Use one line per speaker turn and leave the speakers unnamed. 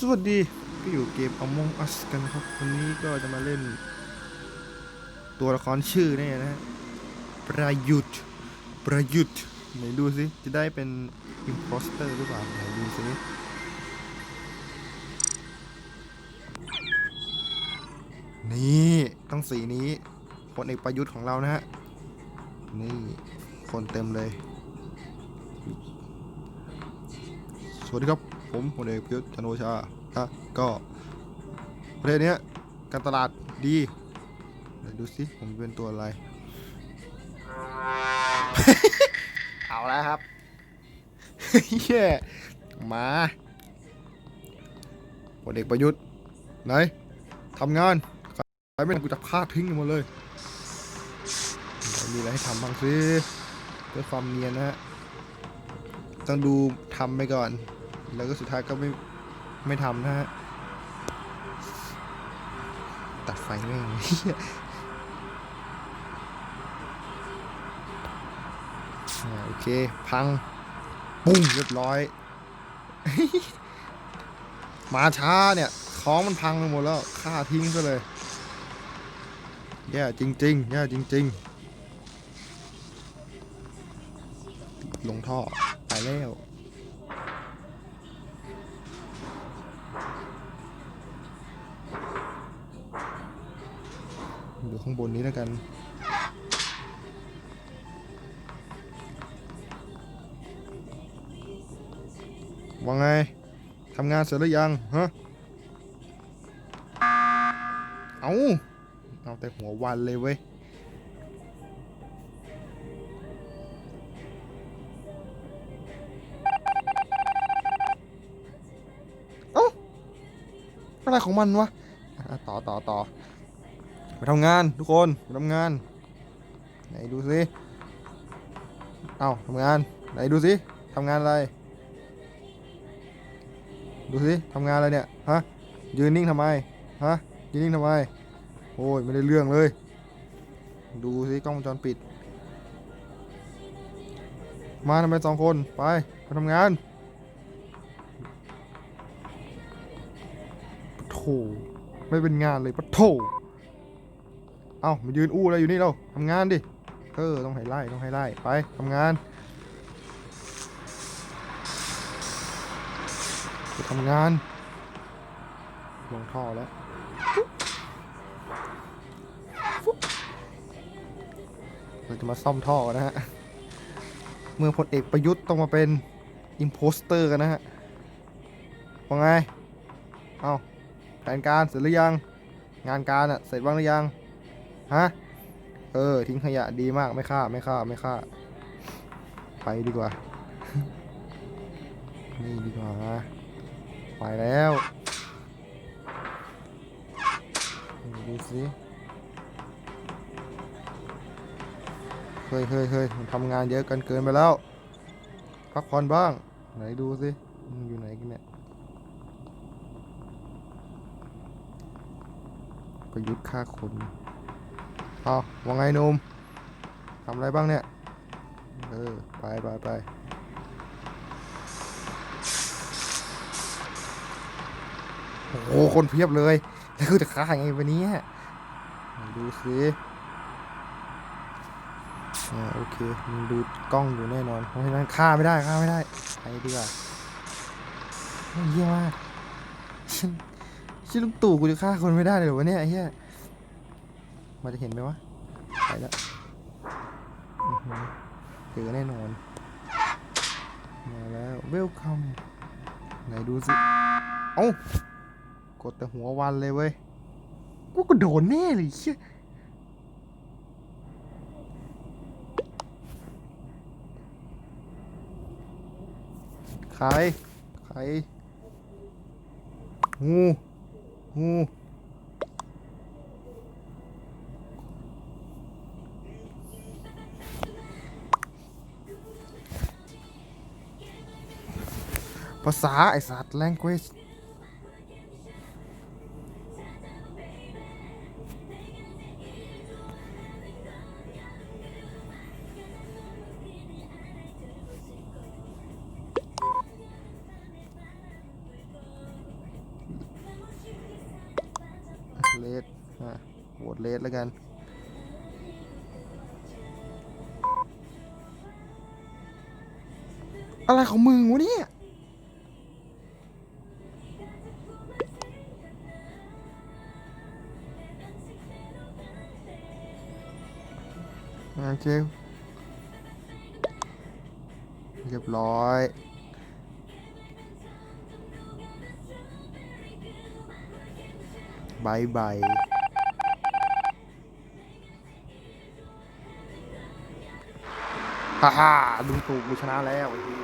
สวัสดีก็อยู่เกม Among Us กันครับ วันนี้ก็จะมาเล่น ตัวละครชื่อเนี่ยนะฮะประยุทธ์ ประยุทธ์ไหนดูสิ จะได้เป็น imposter หรือเปล่าไหนดูสินี่ต้องสีนี้พลเอกประยุทธ์ของเรานะฮะ นี่ คนเต็มเลย สวัสดีครับ ผมพลเอกประยุทธ์จันทร์โอชานะก็ประเทศเนี้ยการตลาดดีเดี๋ยวดูสิผมเป็นตัวอะไร เอาแล้วครับเย้มาพลเอกประยุทธ์ไหนทำงานใครไม่ทำกูจะฆ่าทิ้งหมดเลยเดี๋ยวมีอะไรให้ทำบ้างสิเพื่อความเนียนนะฮะ ต้องดูทำไปก่อน แล้วก็สุดท้ายก็ไม่ไม่ทำนะฮะ ตัดไฟแม่งโอเค พัง ปุ้งเรียบร้อย มาช้าเนี่ย ของมันพังไปหมดแล้วฆ่าทิ้งซะเลย แย่จริงๆ แย่จริง ๆ ลงท่อ ไปแล้ว อยู่ข้างบนนี้แล้วกันว่าไงทำงานเสร็จหรือยังฮะเอาเอาแต่หัววันเลยเว้ยอะไรของมันวะอะต่อต่อต่อ ไปทำงานทุกคนไปทำงาน ไหนดูสิเอ้าทำงาน ไหนดูสิทำงานอะไร ดูสิทำงานอะไรเนี่ยฮะยืนนิ่งทำไมฮะยืนนิ่งทำไมโอ้ยไม่ได้เรื่องเลย ดูสิกล้องวงจรปิด มาทำไมสองคนไปไปทำงานโถไม่เป็นงานเลยปะโถ เอ้ามายืนอู้อะไรอยู่นี่เราทำงานดิ เออ ต้องให้ไล่ ต้องให้ไล่ ไปทำงานไปทำงาน ลงท่อแล้วเราจะมาซ่อมท่อนะฮะ เมื่อพลเอกประยุทธ์ต้องมาเป็นอิมโพสเตอร์กันนะฮะว่าไง เอ้าแผนการเสร็จหรือยัง งานการอะเสร็จบ้างหรือยัง ฮะ เออ ทิ้งขยะดีมากไม่ฆ่าไม่ฆ่าไม่ฆ่า ไปดีกว่า นี่ดีกว่า ไปแล้วดูสิเฮ้ยเฮ้ยเฮ้ยทำงานเยอะกันเกินไปแล้ว พักผ่อนบ้าง ไหนดูสิอยู่ไหนกันเนี่ยประยุทธ์ฆ่าคน เอาว่าไงนุ่มทำอะไรบ้างเนี่ย เออ ไปไปไปโอ้โห คนเพียบเลยแล้วคือจะฆ่ายังไงวันนี้ดูสิอ่าโอเคมันดูกล้องอยู่แน่นอน เพราะฉะนั้นฆ่าไม่ได้ฆ่าไม่ได้ไปดีกว่าเยี่ยมากฉันชื่อลุงตู่กูจะฆ่าคนไม่ได้เลยวะเนี่ยไอ้เหี้ย มันจะเห็นไหมวะ ไปแล้วถือหือเจอแน่นอน มาแล้ว เวลคัม ไหนดูสิ เอ้ากดแต่หัววันเลยเว้ย กูก็โดนแน่เลยเชี่ยใคร ใครงูงู ภาษาไอสัตว์ language เลสอะโหวตเลสแล้วกันอะไรของมึงวะเนี่ย โอเค เรียบร้อยบายบายฮ่าฮ่าลุงตู่กูชนะแล้วที